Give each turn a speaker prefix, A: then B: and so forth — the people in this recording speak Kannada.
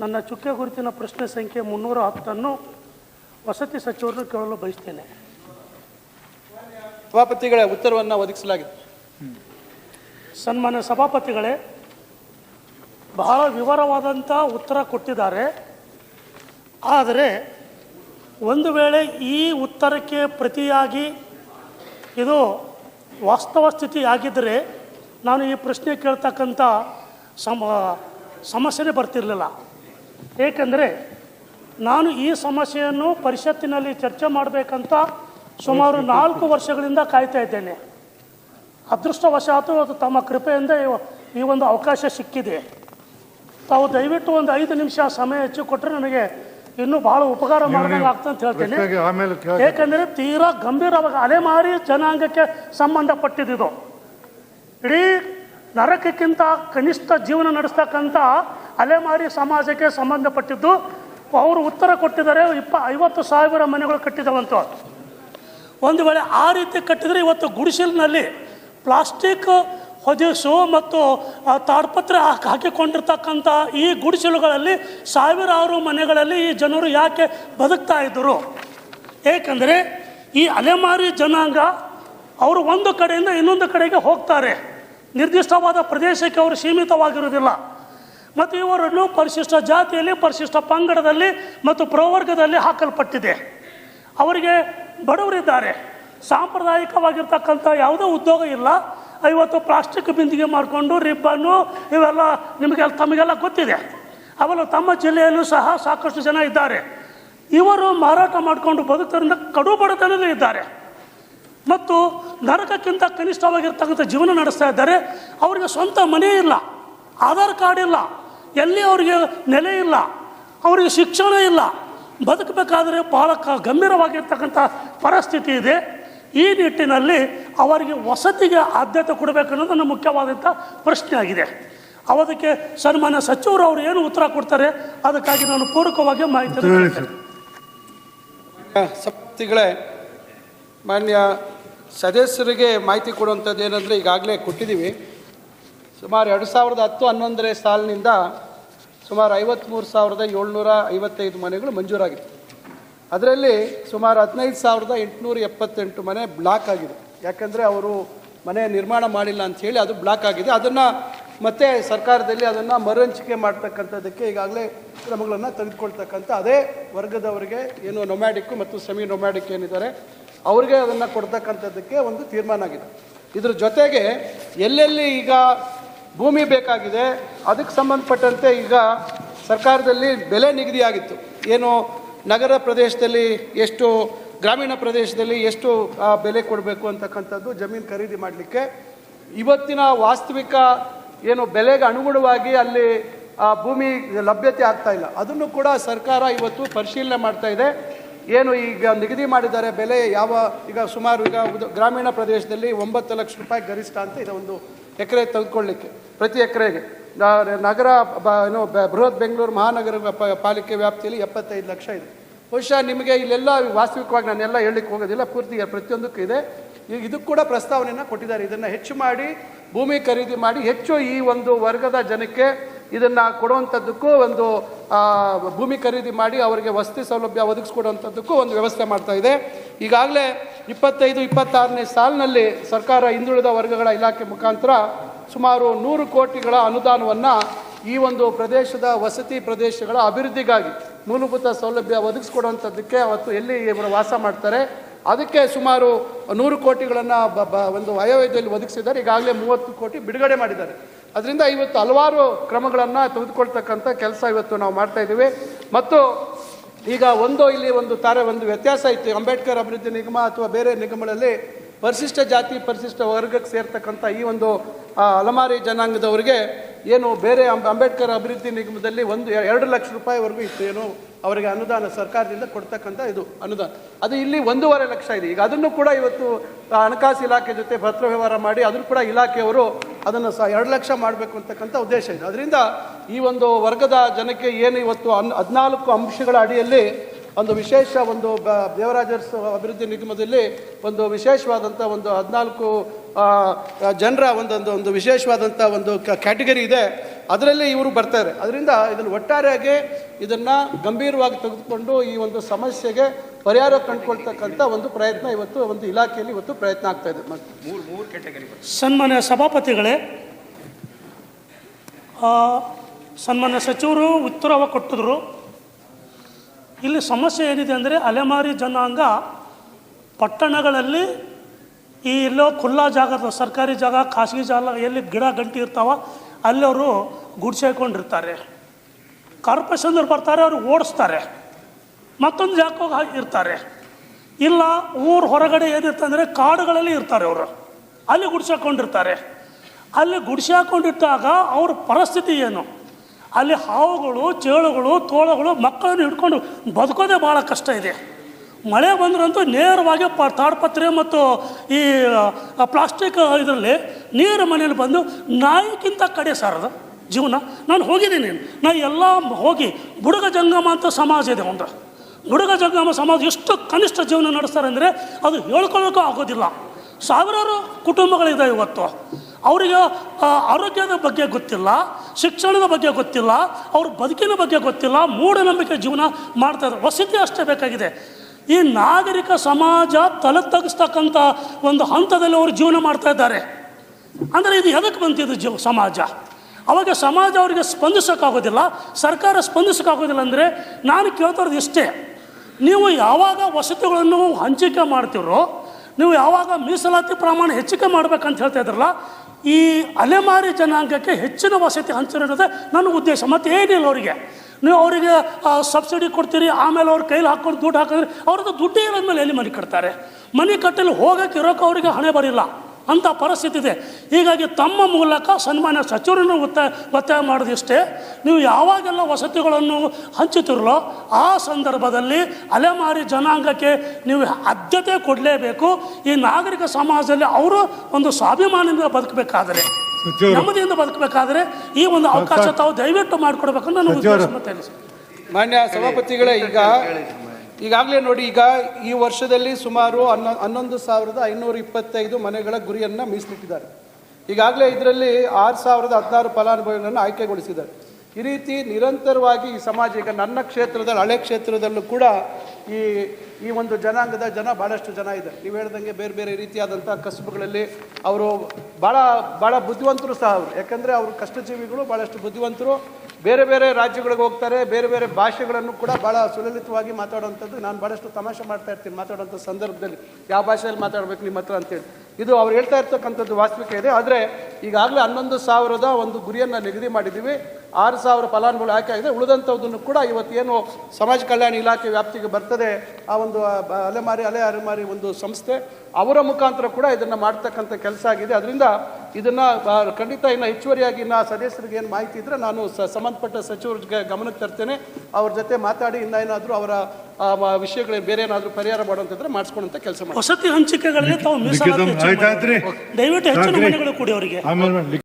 A: ನನ್ನ ಚುಕ್ಕೆ ಗುರುತಿನ ಪ್ರಶ್ನೆ ಸಂಖ್ಯೆ ಮುನ್ನೂರ ಹತ್ತನ್ನು ವಸತಿ ಸಚಿವರನ್ನು ಕೇಳಲು ಬಯಸ್ತೇನೆ.
B: ಸಭಾಪತಿಗಳ ಉತ್ತರವನ್ನು ಒದಗಿಸಲಾಗಿದೆ.
A: ಸನ್ಮಾನ್ಯ ಸಭಾಪತಿಗಳೇ ಬಹಳ ವಿವರವಾದಂಥ ಉತ್ತರ ಕೊಟ್ಟಿದ್ದಾರೆ. ಆದರೆ ಒಂದು ವೇಳೆ ಈ ಉತ್ತರಕ್ಕೆ ಪ್ರತಿಯಾಗಿ ಇದು ವಾಸ್ತವ ಸ್ಥಿತಿ ಆಗಿದ್ದರೆ ನಾನು ಈ ಪ್ರಶ್ನೆ ಕೇಳ್ತಕ್ಕಂಥ ಸಮ ಸಮಸ್ಯೆನೇ ಬರ್ತಿರಲಿಲ್ಲ. ಏಕೆಂದರೆ ನಾನು ಈ ಸಮಸ್ಯೆಯನ್ನು ಪರಿಷತ್ತಿನಲ್ಲಿ ಚರ್ಚೆ ಮಾಡಬೇಕಂತ ಸುಮಾರು ನಾಲ್ಕು ವರ್ಷಗಳಿಂದ ಕಾಯ್ತಾ ಇದ್ದೇನೆ. ಅದೃಷ್ಟವಶಾತು ಅದು ತಮ್ಮ ಕೃಪೆಯಿಂದ ಈ ಒಂದು ಅವಕಾಶ ಸಿಕ್ಕಿದೆ. ತಾವು ದಯವಿಟ್ಟು ಒಂದು ಐದು ನಿಮಿಷ ಸಮಯ ಹೆಚ್ಚು ಕೊಟ್ಟರೆ ನನಗೆ ಇನ್ನೂ ಬಹಳ ಉಪಕಾರ ಮಾಡಿದಂಗೆ ಆಗ್ತದೆ ಅಂತ ಹೇಳ್ತೇನೆ. ಏಕೆಂದರೆ ತೀರಾ ಗಂಭೀರವಾಗಿ ಅಲೆಮಾರಿ ಜನಾಂಗಕ್ಕೆ ಸಂಬಂಧಪಟ್ಟಿದ್ದು ಇಡೀ ನರಕಕ್ಕಿಂತ ಕನಿಷ್ಠ ಜೀವನ ನಡೆಸ್ತಕ್ಕಂಥ ಅಲೆಮಾರಿ ಸಮಾಜಕ್ಕೆ ಸಂಬಂಧಪಟ್ಟಿದ್ದು, ಅವರು ಉತ್ತರ ಕೊಟ್ಟಿದ್ದಾರೆ, ಇಪ್ಪ ಐವತ್ತು ಸಾವಿರ ಮನೆಗಳು ಕಟ್ಟಿದವಂತ. ಒಂದು ವೇಳೆ ಆ ರೀತಿ ಕಟ್ಟಿದರೆ ಇವತ್ತು ಗುಡಿಸಲಿನಲ್ಲಿ ಪ್ಲಾಸ್ಟಿಕ್ ಹೊದಿಸು ಮತ್ತು ತಾಡ್ಪತ್ರೆ ಹಾಕ್- ಹಾಕಿಕೊಂಡಿರ್ತಕ್ಕಂಥ ಈ ಗುಡಿಸಿಲುಗಳಲ್ಲಿ ಸಾವಿರಾರು ಮನೆಗಳಲ್ಲಿ ಈ ಜನರು ಯಾಕೆ ಬದುಕ್ತಾ ಇದ್ದರು? ಏಕೆಂದರೆ ಈ ಅಲೆಮಾರಿ ಜನಾಂಗ ಅವರು ಒಂದು ಕಡೆಯಿಂದ ಇನ್ನೊಂದು ಕಡೆಗೆ ಹೋಗ್ತಾರೆ. ನಿರ್ದಿಷ್ಟವಾದ ಪ್ರದೇಶಕ್ಕೆ ಅವರು ಸೀಮಿತವಾಗಿರುವುದಿಲ್ಲ. ಮತ್ತು ಇವರನ್ನು ಪರಿಶಿಷ್ಟ ಜಾತಿಯಲ್ಲಿ, ಪರಿಶಿಷ್ಟ ಪಂಗಡದಲ್ಲಿ ಮತ್ತು ಪ್ರವರ್ಗದಲ್ಲಿ ಹಾಕಲ್ಪಟ್ಟಿದೆ. ಅವರಿಗೆ ಬಡವರಿದ್ದಾರೆ. ಸಾಂಪ್ರದಾಯಿಕವಾಗಿರ್ತಕ್ಕಂಥ ಯಾವುದೇ ಉದ್ಯೋಗ ಇಲ್ಲ. ಐವತ್ತು ಪ್ಲಾಸ್ಟಿಕ್ ಬಿಂದಿಗೆ ಮಾಡಿಕೊಂಡು ರಿಬ್ಬನ್ನು ಇವೆಲ್ಲ ನಿಮಗೆಲ್ಲ ತಮಗೆಲ್ಲ ಗೊತ್ತಿದೆ. ಅವಳು ತಮ್ಮ ಜಿಲ್ಲೆಯಲ್ಲೂ ಸಹ ಸಾಕಷ್ಟು ಜನ ಇದ್ದಾರೆ. ಇವರು ಮಾರಾಟ ಮಾಡಿಕೊಂಡು ಬದುಕರಿಂದ ಕಡು ಬಡತನದಲ್ಲಿ ಇದ್ದಾರೆ. ಮತ್ತು ನರಕಕ್ಕಿಂತ ಕನಿಷ್ಠವಾಗಿರ್ತಕ್ಕಂಥ ಜೀವನ ನಡೆಸ್ತಾ ಇದ್ದಾರೆ. ಅವರಿಗೆ ಸ್ವಂತ ಮನೆ ಇಲ್ಲ ಆಧಾರ್ ಕಾರ್ಡ್ ಇಲ್ಲ ಎಲ್ಲಿ ಅವರಿಗೆ ನೆಲೆ ಇಲ್ಲ ಅವರಿಗೆ ಶಿಕ್ಷಣ ಇಲ್ಲ. ಬದುಕಬೇಕಾದರೆ ಪಾಲಕ ಗಂಭೀರವಾಗಿರ್ತಕ್ಕಂಥ ಪರಿಸ್ಥಿತಿ ಇದೆ. ಈ ನಿಟ್ಟಿನಲ್ಲಿ ಅವರಿಗೆ ವಸತಿಗೆ ಆದ್ಯತೆ ಕೊಡಬೇಕು ಅನ್ನೋದು ನನ್ನ ಮುಖ್ಯವಾದಂಥ ಪ್ರಶ್ನೆ ಆಗಿದೆ ಅವದಕ್ಕೆ ಸನ್ಮಾನ್ಯ ಸಚಿವರು ಅವರು ಏನು ಉತ್ತರ ಕೊಡ್ತಾರೆ ಅದಕ್ಕಾಗಿ ನಾನು ಪೂರಕವಾಗಿ ಮಾಹಿತಿ
B: ಸಪ್ತಿಗಳೇ ಮಾನ್ಯ ಸದಸ್ಯರಿಗೆ ಮಾಹಿತಿ ಕೊಡುವಂಥದ್ದು ಏನಂದರೆ ಈಗಾಗಲೇ ಕೊಟ್ಟಿದ್ದೀವಿ. ಸುಮಾರು ಎರಡು ಸಾವಿರದ ಹತ್ತು ಹನ್ನೊಂದನೇ ಸಾಲಿನಿಂದ ಸುಮಾರು ಐವತ್ತ್ಮೂರು ಸಾವಿರದ ಏಳ್ನೂರ ಐವತ್ತೈದು ಮನೆಗಳು ಮಂಜೂರಾಗಿದೆ. ಅದರಲ್ಲಿ ಸುಮಾರು ಹದಿನೈದು ಸಾವಿರದ ಎಂಟುನೂರ ಎಪ್ಪತ್ತೆಂಟು ಮನೆ ಬ್ಲಾಕ್ ಆಗಿದೆ. ಯಾಕಂದರೆ ಅವರು ಮನೆ ನಿರ್ಮಾಣ ಮಾಡಿಲ್ಲ ಅಂಥೇಳಿ ಅದು ಬ್ಲಾಕ್ ಆಗಿದೆ. ಅದನ್ನು ಮತ್ತೆ ಸರ್ಕಾರದಲ್ಲಿ ಅದನ್ನು ಮರುಹಂಚಿಕೆ ಮಾಡ್ತಕ್ಕಂಥದ್ದಕ್ಕೆ ಈಗಾಗಲೇ ಕ್ರಮಗಳನ್ನು ತೆಗೆದುಕೊಳ್ತಕ್ಕಂಥ ಅದೇ ವರ್ಗದವರಿಗೆ ಏನು ನೊಮ್ಯಾಡಿಕ್ಕು ಮತ್ತು ಸೆಮಿ ನೊಮ್ಯಾಡಿಕ್ ಏನಿದ್ದಾರೆ ಅವ್ರಿಗೆ ಅದನ್ನು ಕೊಡ್ತಕ್ಕಂಥದ್ದಕ್ಕೆ ಒಂದು ತೀರ್ಮಾನ ಆಗಿದೆ. ಇದ್ರ ಜೊತೆಗೆ ಎಲ್ಲೆಲ್ಲಿ ಈಗ ಭೂಮಿ ಬೇಕಾಗಿದೆ, ಅದಕ್ಕೆ ಸಂಬಂಧಪಟ್ಟಂತೆ ಈಗ ಸರ್ಕಾರದಲ್ಲಿ ಬೆಲೆ ನಿಗದಿಯಾಗಿತ್ತು ಏನು ನಗರ ಪ್ರದೇಶದಲ್ಲಿ ಎಷ್ಟು, ಗ್ರಾಮೀಣ ಪ್ರದೇಶದಲ್ಲಿ ಎಷ್ಟು ಬೆಲೆ ಕೊಡಬೇಕು ಅಂತಕ್ಕಂಥದ್ದು ಜಮೀನು ಖರೀದಿ ಮಾಡಲಿಕ್ಕೆ ಇವತ್ತಿನ ವಾಸ್ತವಿಕ ಏನು ಬೆಲೆಗೆ ಅನುಗುಣವಾಗಿ ಅಲ್ಲಿ, ಆ, ಭೂಮಿ ಲಭ್ಯತೆ ಆಗ್ತಾ ಇಲ್ಲ. ಅದನ್ನು ಕೂಡ ಸರ್ಕಾರ ಇವತ್ತು ಪರಿಶೀಲನೆ ಮಾಡ್ತಾ ಇದೆ. ಏನು ಈಗ ನಿಗದಿ ಮಾಡಿದ್ದಾರೆ, ಬೆಲೆ ಯಾವ, ಈಗ ಸುಮಾರು ಈಗ ಗ್ರಾಮೀಣ ಪ್ರದೇಶದಲ್ಲಿ ಒಂಬತ್ತು ಲಕ್ಷ ರೂಪಾಯಿ ಗರಿಷ್ಠ ಅಂತ ಇದೆ ಒಂದು ಎಕರೆ ತೆಗೆದುಕೊಳ್ಳಿಕ್ಕೆ, ಪ್ರತಿ ಎಕರೆಗೆ. ನಗರ, ಬ- ಏನು ಬೃಹತ್ ಬೆಂಗಳೂರು ಮಹಾನಗರ ಪಾಲಿಕೆ ವ್ಯಾಪ್ತಿಯಲ್ಲಿ ಎಪ್ಪತ್ತೈದು ಲಕ್ಷ ಇದೆ. ಬಹುಶಃ ನಿಮಗೆ ಇಲ್ಲೆಲ್ಲ ವಾಸ್ತವಿಕವಾಗಿ ನಾನೆಲ್ಲ ಹೇಳಲಿಕ್ಕೆ ಹೋಗೋದಿಲ್ಲ, ಪೂರ್ತಿ ಪ್ರತಿಯೊಂದಕ್ಕೂ ಇದೆ. ಈಗ ಇದಕ್ಕೆ ಕೂಡ ಪ್ರಸ್ತಾವನೆಯನ್ನು ಕೊಟ್ಟಿದ್ದಾರೆ. ಇದನ್ನು ಹೆಚ್ಚು ಮಾಡಿ, ಭೂಮಿ ಖರೀದಿ ಮಾಡಿ, ಹೆಚ್ಚು ಈ ಒಂದು ವರ್ಗದ ಜನಕ್ಕೆ ಇದನ್ನು ಕೊಡುವಂಥದ್ದಕ್ಕೂ ಒಂದು ಭೂಮಿ ಖರೀದಿ ಮಾಡಿ ಅವರಿಗೆ ವಸತಿ ಸೌಲಭ್ಯ ಒದಗಿಸ್ಕೊಡುವಂಥದ್ದಕ್ಕೂ ಒಂದು ವ್ಯವಸ್ಥೆ ಮಾಡ್ತಾ ಇದೆ. ಈಗಾಗಲೇ ಇಪ್ಪತ್ತೈದು, ಇಪ್ಪತ್ತಾರನೇ ಸಾಲಿನಲ್ಲಿ ಸರ್ಕಾರ ಹಿಂದುಳಿದ ವರ್ಗಗಳ ಇಲಾಖೆ ಮುಖಾಂತರ ಸುಮಾರು ನೂರು ಕೋಟಿಗಳ ಅನುದಾನವನ್ನು ಈ ಒಂದು ಪ್ರದೇಶದ ವಸತಿ ಪ್ರದೇಶಗಳ ಅಭಿವೃದ್ಧಿಗಾಗಿ ಮೂಲಭೂತ ಸೌಲಭ್ಯ ಒದಗಿಸ್ಕೊಡುವಂಥದ್ದಕ್ಕೆ ಅವತ್ತು ಎಲ್ಲಿ ಇವರು ವಾಸ ಮಾಡ್ತಾರೆ. ಅದಕ್ಕೆ ಸುಮಾರು ನೂರು ಕೋಟಿಗಳನ್ನು ಒಂದು ಆಯವ್ಯಯದಲ್ಲಿ ಒದಗಿಸಿದ್ದಾರೆ. ಈಗಾಗಲೇ ಮೂವತ್ತು ಕೋಟಿ ಬಿಡುಗಡೆ ಮಾಡಿದ್ದಾರೆ. ಅದರಿಂದ ಇವತ್ತು ಹಲವಾರು ಕ್ರಮಗಳನ್ನು ತೆಗೆದುಕೊಳ್ತಕ್ಕಂಥ ಕೆಲಸ ಇವತ್ತು ನಾವು ಮಾಡ್ತಾ ಇದ್ದೀವಿ. ಮತ್ತು ಈಗ ಒಂದು ಇಲ್ಲಿ ಒಂದು ತಾರೆ, ಒಂದು ವ್ಯತ್ಯಾಸ ಇತ್ತು. ಅಂಬೇಡ್ಕರ್ ಅಭಿವೃದ್ಧಿ ನಿಗಮ ಅಥವಾ ಬೇರೆ ನಿಗಮಗಳಲ್ಲಿ ಪರಿಶಿಷ್ಟ ಜಾತಿ, ಪರಿಶಿಷ್ಟ ವರ್ಗಕ್ಕೆ ಸೇರ್ತಕ್ಕಂಥ ಈ ಒಂದು ಅಲಮಾರಿ ಜನಾಂಗದವರಿಗೆ ಏನು ಬೇರೆ ಅಂಬ- ಅಂಬೇಡ್ಕರ್ ಅಭಿವೃದ್ಧಿ ನಿಗಮದಲ್ಲಿ ಒಂದು ಎರಡು ಲಕ್ಷ ರೂಪಾಯಿವರೆಗೂ ಇತ್ತು ಏನು ಅವರಿಗೆ ಅನುದಾನ ಸರ್ಕಾರದಿಂದ ಕೊಡ್ತಕ್ಕಂಥ ಇದು ಅನುದಾನ. ಅದು ಇಲ್ಲಿ ಒಂದೂವರೆ ಲಕ್ಷ ಇದೆ. ಈಗ ಅದನ್ನು ಕೂಡ ಇವತ್ತು ಹಣಕಾಸು ಇಲಾಖೆ ಜೊತೆ ಪತ್ರ ವ್ಯವಹಾರ ಮಾಡಿ ಅದನ್ನು ಕೂಡ ಇಲಾಖೆಯವರು ಅದನ್ನು ಸಹ ಎರಡು ಲಕ್ಷ ಮಾಡಬೇಕು ಅಂತಕ್ಕಂಥ ಉದ್ದೇಶ ಇದೆ. ಅದರಿಂದ ಈ ಒಂದು ವರ್ಗದ ಜನಕ್ಕೆ ಏನು ಇವತ್ತು ಹನ್ ಹದಿನಾಲ್ಕು ಅಂಶಗಳ ಅಡಿಯಲ್ಲಿ ಒಂದು ವಿಶೇಷ ಒಂದು ಬ ದೇವರಾಜರ್ಸ್ ಅಭಿವೃದ್ಧಿ ನಿಗಮದಲ್ಲಿ ಒಂದು ವಿಶೇಷವಾದಂಥ ಒಂದು ಹದಿನಾಲ್ಕು ಜನರ ಒಂದೊಂದು, ಒಂದು ವಿಶೇಷವಾದಂಥ ಒಂದು ಕ್ಯಾಟಗರಿ ಇದೆ. ಅದರಲ್ಲಿ ಇವರು ಬರ್ತಾರೆ. ಅದರಿಂದ ಇದನ್ನು ಒಟ್ಟಾರೆಯಾಗಿ ಇದನ್ನು ಗಂಭೀರವಾಗಿ ತೆಗೆದುಕೊಂಡು ಈ ಒಂದು ಸಮಸ್ಯೆಗೆ ಪರಿಹಾರ ಕಂಡುಕೊಳ್ತಕ್ಕಂಥ ಒಂದು ಪ್ರಯತ್ನ ಇವತ್ತು ಒಂದು ಇಲಾಖೆಯಲ್ಲಿ ಇವತ್ತು ಪ್ರಯತ್ನ ಆಗ್ತಾ ಇದೆ. ಮತ್ತೆ
A: ಸನ್ಮಾನ್ಯ ಸಭಾಪತಿಗಳೇ ಸನ್ಮಾನ ಸನ್ಮಾನ್ಯ ಸಚಿವರು ಉತ್ತರವ ಕೊಟ್ಟಿದ್ರು. ಇಲ್ಲಿ ಸಮಸ್ಯೆ ಏನಿದೆ ಅಂದರೆ ಅಲೆಮಾರಿ ಜನಾಂಗ ಪಟ್ಟಣಗಳಲ್ಲಿ ಈ ಎಲ್ಲೋ ಖುಲ್ಲಾ ಜಾಗದ ಸರ್ಕಾರಿ ಜಾಗ ಖಾಸಗಿ ಜಾಗ ಎಲ್ಲಿ ಗಿಡ ಗಂಟಿ ಇರ್ತಾವ ಅಲ್ಲಿ ಅವರು ಗುಡ್ಸೇಕೊಂಡಿರ್ತಾರೆ ಕಾರ್ಪೊರೇಷನ್ದವ್ರು ಬರ್ತಾರೆ, ಅವ್ರಿಗೆ ಓಡಿಸ್ತಾರೆ. ಮತ್ತೊಂದು ಜಾಗಕ್ಕೆ ಇರ್ತಾರೆ. ಇಲ್ಲ, ಊರು ಹೊರಗಡೆ ಏನಿರ್ತಂದರೆ ಕಾಡುಗಳಲ್ಲಿ ಇರ್ತಾರೆ ಅವರು. ಅಲ್ಲಿ ಗುಡ್ಸಾಕೊಂಡಿರ್ತಾರೆ ಅಲ್ಲಿ ಗುಡ್ಸಾಕೊಂಡಿಟ್ಟಾಗ ಅವ್ರ ಪರಿಸ್ಥಿತಿ ಏನು? ಅಲ್ಲಿ ಹಾವುಗಳು, ಚೇಳುಗಳು, ತೋಳಗಳು ಮಕ್ಕಳನ್ನು ಹಿಡ್ಕೊಂಡು ಬದುಕೋದೇ ಭಾಳ ಕಷ್ಟ ಇದೆ. ಮಳೆ ಬಂದ್ರಂತೂ ನೇರವಾಗಿ ಪ ತಾಡ್ಪತ್ರೆ ಮತ್ತು ಈ ಪ್ಲಾಸ್ಟಿಕ್ ಇದರಲ್ಲಿ ನೀರು ಮನೇಲಿ ಬಂದು ನಾಯಿಗಿಂತ ಕಡೆ ಸಾರದ. ಜೀವನ. ನಾನು ಹೋಗಿದ್ದೀನಿ ನಾ ಎಲ್ಲ ಹೋಗಿ ಬುಡಗ ಜಂಗಮ ಅಂತ ಸಮಾಜ ಇದೆ ಒಂದು. ಬುಡಗ ಜಂಗಮ ಸಮಾಜ ಎಷ್ಟು ಕನಿಷ್ಠ ಜೀವನ ನಡೆಸ್ತಾರೆ ಅಂದರೆ ಅದು ಹೇಳ್ಕೊಳ್ಳೋಕ್ಕೂ ಆಗೋದಿಲ್ಲ. ಸಾವಿರಾರು ಕುಟುಂಬಗಳಿದೆ ಇವತ್ತು. ಅವರಿಗೆ ಆರೋಗ್ಯದ ಬಗ್ಗೆ ಗೊತ್ತಿಲ್ಲ, ಶಿಕ್ಷಣದ ಬಗ್ಗೆ ಗೊತ್ತಿಲ್ಲ, ಅವ್ರ ಬದುಕಿನ ಬಗ್ಗೆ ಗೊತ್ತಿಲ್ಲ, ಮೂಢನಂಬಿಕೆ ಜೀವನ ಮಾಡ್ತಾ ಇದ್ದಾರೆ. ವಸತಿ ಅಷ್ಟೇ ಬೇಕಾಗಿದೆ. ಈ ನಾಗರಿಕ ಸಮಾಜ ತಲೆ ತಗ್ಸ್ತಕ್ಕಂಥ ಒಂದು ಹಂತದಲ್ಲಿ ಅವರು ಜೀವನ ಮಾಡ್ತಾ ಇದ್ದಾರೆ. ಅಂದರೆ ಇದು ಎದಕ್ಕೆ ಬಂತಿದ್ದು ಜೀವ, ಸಮಾಜ? ಅವಾಗ ಸಮಾಜ ಅವರಿಗೆ ಸ್ಪಂದಿಸೋಕ್ಕಾಗೋದಿಲ್ಲ, ಸರ್ಕಾರ ಸ್ಪಂದಿಸೋಕ್ಕಾಗೋದಿಲ್ಲ ಅಂದರೆ ನಾನು ಕೇಳ್ತಾ ಇರೋದು ಇಷ್ಟೇ. ನೀವು ಯಾವಾಗ ವಸತಿಗಳನ್ನು ಹಂಚಿಕೆ ಮಾಡ್ತೀರೋ, ನೀವು ಯಾವಾಗ ಮೀಸಲಾತಿ ಪ್ರಮಾಣ ಹೆಚ್ಚಿಗೆ ಮಾಡ್ಬೇಕಂತ ಹೇಳ್ತಾ ಇದ್ರಲ್ಲ, ಈ ಅಲೆಮಾರಿ ಜನಾಂಗಕ್ಕೆ ಹೆಚ್ಚಿನ ವಸತಿ ಹಂಚಿರೋದೇ ನನ್ನ ಉದ್ದೇಶ ಮತ್ತು ಏನಿಲ್ಲ ಅವರಿಗೆ. ನೀವು ಅವರಿಗೆ ಸಬ್ಸಿಡಿ ಕೊಡ್ತೀರಿ, ಆಮೇಲೆ ಅವ್ರ ಕೈಲಿ ಹಾಕೊಂಡು ದುಡ್ಡು ಹಾಕಿದ್ರೆ ಅವ್ರದ್ದು ದುಡ್ಡೇ ಇರೋದ್ಮೇಲೆ ಎಲ್ಲಿ ಮನೆ ಕಟ್ತಾರೆ? ಮನೆ ಕಟ್ಟಲು ಹೋಗೋಕೆ ಇರೋಕೆ ಅವರಿಗೆ ಹಣೆ ಬರಿಲ್ಲ ಅಂಥ ಪರಿಸ್ಥಿತಿ ಇದೆ. ಹೀಗಾಗಿ ತಮ್ಮ ಮೂಲಕ ಸನ್ಮಾನ್ಯ ಸಚಿವರನ್ನು ಒತ್ತಾಯ ಒತ್ತಾಯ ಮಾಡೋದಿಷ್ಟೇ ನೀವು ಯಾವಾಗೆಲ್ಲ ವಸತಿಗಳನ್ನು ಹಂಚುತ್ತಿರಲೋ ಆ ಸಂದರ್ಭದಲ್ಲಿ ಅಲೆಮಾರಿ ಜನಾಂಗಕ್ಕೆ ನೀವು ಆದ್ಯತೆ ಕೊಡಲೇಬೇಕು. ಈ ನಾಗರಿಕ ಸಮಾಜದಲ್ಲಿ ಅವರು ಒಂದು ಸ್ವಾಭಿಮಾನದಿಂದ ಬದುಕಬೇಕಾದರೆ. ನೆಮ್ಮದಿಯಿಂದ ಬದುಕಬೇಕಾದ್ರೆ ಈ ಒಂದು ಅವಕಾಶ ತಾವು ದಯವಿಟ್ಟು ಮಾಡಿಕೊಡ್ಬೇಕಂತ ನಾನು
B: ಮಾನ್ಯ ಸಭಾಪತಿಗಳೇ ಈಗ ಈಗಾಗಲೇ ನೋಡಿ, ಈಗ ಈ ವರ್ಷದಲ್ಲಿ ಸುಮಾರು ಹನ್ನೊ, ಹನ್ನೊಂದು ಸಾವಿರದ ಐನೂರ ಇಪ್ಪತ್ತೈದು ಮನೆಗಳ ಗುರಿಯನ್ನು ಮೀಸಲಿಟ್ಟಿದ್ದಾರೆ. ಈಗಾಗಲೇ ಇದರಲ್ಲಿ ಆರು ಸಾವಿರದ ಹದಿನಾರು ಫಲಾನುಭವಿಗಳನ್ನು ಆಯ್ಕೆಗೊಳಿಸಿದ್ದಾರೆ. ಈ ರೀತಿ ನಿರಂತರವಾಗಿ ಈ ಸಮಾಜ, ಈಗ ನನ್ನ ಕ್ಷೇತ್ರದಲ್ಲಿ, ಹಳೆ ಕ್ಷೇತ್ರದಲ್ಲೂ ಕೂಡ ಈ ಈ ಒಂದು ಜನಾಂಗದ ಜನ ಭಾಳಷ್ಟು ಜನ ಇದೆ ನೀವು ಹೇಳ್ದಂಗೆ ಬೇರೆ ಬೇರೆ ರೀತಿಯಾದಂಥ ಕಸುಬುಗಳಲ್ಲಿ ಅವರು ಭಾಳ ಭಾಳ ಬುದ್ಧಿವಂತರು ಸಹ ಅವರು. ಯಾಕಂದರೆ ಅವರು ಕಷ್ಟಜೀವಿಗಳು ಭಾಳಷ್ಟು ಬುದ್ಧಿವಂತರು. ಬೇರೆ ಬೇರೆ ರಾಜ್ಯಗಳಿಗೆ ಹೋಗ್ತಾರೆ, ಬೇರೆ ಬೇರೆ ಭಾಷೆಗಳನ್ನು ಕೂಡ ಭಾಳ ಸುಲಲಿತವಾಗಿ ಮಾತಾಡುವಂಥದ್ದು ನಾನು ಭಾಳಷ್ಟು ತಮಾಷೆ ಮಾಡ್ತಾ ಇರ್ತೀನಿ, ಮಾತಾಡುವಂಥ ಸಂದರ್ಭದಲ್ಲಿ. ಯಾವ ಭಾಷೆಯಲ್ಲಿ ಮಾತಾಡಬೇಕು ನಿಮ್ಮ ಹತ್ರ ಅಂತೇಳಿ. ಇದು ಅವ್ರು ಹೇಳ್ತಾ ಇರ್ತಕ್ಕಂಥದ್ದು ವಾಸ್ತವಿಕ ಇದೆ. ಆದರೆ ಈಗಾಗಲೇ ಹನ್ನೊಂದು ಸಾವಿರದ ಒಂದು ಗುರಿಯನ್ನು ನಿಗದಿ ಮಾಡಿದ್ದೀವಿ. ಆರು ಸಾವಿರ ಫಲಾನುಭವಿಗಳು ಆಯ್ಕೆ ಆಗಿದೆ. ಉಳಿದಂಥದ್ದನ್ನು ಕೂಡ ಇವತ್ತೇನು ಸಮಾಜ ಕಲ್ಯಾಣ ಇಲಾಖೆ ವ್ಯಾಪ್ತಿಗೆ ಬರ್ತದೆ. ಆ ಒಂದು ಅಲೆಮಾರಿ ಅಲೆ ಅಲೆಮಾರಿ ಒಂದು ಸಂಸ್ಥೆ ಅವರ ಮುಖಾಂತರ ಕೂಡ ಇದನ್ನು ಮಾಡ್ತಕ್ಕಂಥ ಕೆಲಸ ಆಗಿದೆ. ಅದರಿಂದ ಇದನ್ನು ಖಂಡಿತ ಇನ್ನು ಹೆಚ್ಚುವರಿಯಾಗಿ ಇನ್ನು ಸದಸ್ಯರಿಗೆ ಏನು ಮಾಹಿತಿ ಇದ್ದರೆ ನಾನು ಸ ಸಂಬಂಧಪಟ್ಟ ಸಚಿವರ ಗಮನಕ್ಕೆ ತರ್ತೇನೆ. ಅವ್ರ ಜೊತೆ ಮಾತಾಡಿ ಇನ್ನ ಏನಾದರೂ ಅವರ ವಿಷಯಗಳೇ ಬೇರೆ ಏನಾದರೂ ಪರಿಹಾರ ಮಾಡುವಂಥದ್ರೆ ಮಾಡಿಸ್ಕೊಳ್ಳುವಂಥ ಕೆಲಸ ಮಾಡಿ
A: ವಸತಿ ಹಂಚಿಕೆಗಳಲ್ಲಿ ತಾವು. ದಯವಿಟ್ಟು ಹೆಚ್ಚಿನ ಮನೆಗಳು ಕೊಡಿ ಅವರಿಗೆ.